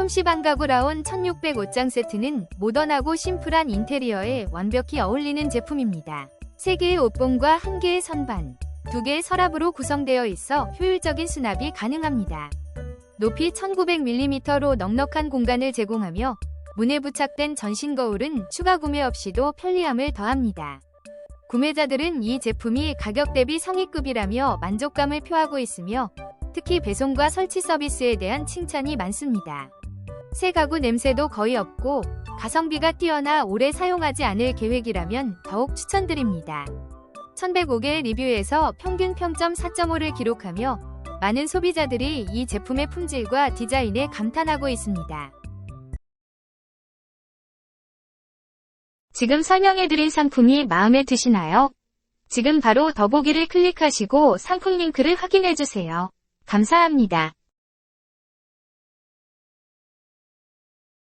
솜씨방 가구 라온 1605장 세트는 모던하고 심플한 인테리어에 완벽히 어울리는 제품입니다. 3개의 옷봉과 1개의 선반, 2개의 서랍으로 구성되어 있어 효율적인 수납이 가능합니다. 높이 1900mm로 넉넉한 공간을 제공하며 문에 부착된 전신 거울은 추가 구매 없이도 편리함을 더합니다. 구매자들은 이 제품이 가격 대비 성의급이라며 만족감을 표하고 있으며 특히 배송과 설치 서비스에 대한 칭찬이 많습니다. 새 가구 냄새도 거의 없고 가성비가 뛰어나 오래 사용하지 않을 계획이라면 더욱 추천드립니다. 1105개의 리뷰에서 평균 평점 4.5를 기록하며 많은 소비자들이 이 제품의 품질과 디자인에 감탄하고 있습니다. 지금 설명해드린 상품이 마음에 드시나요? 지금 바로 더보기를 클릭하시고 상품 링크를 확인해주세요. 감사합니다.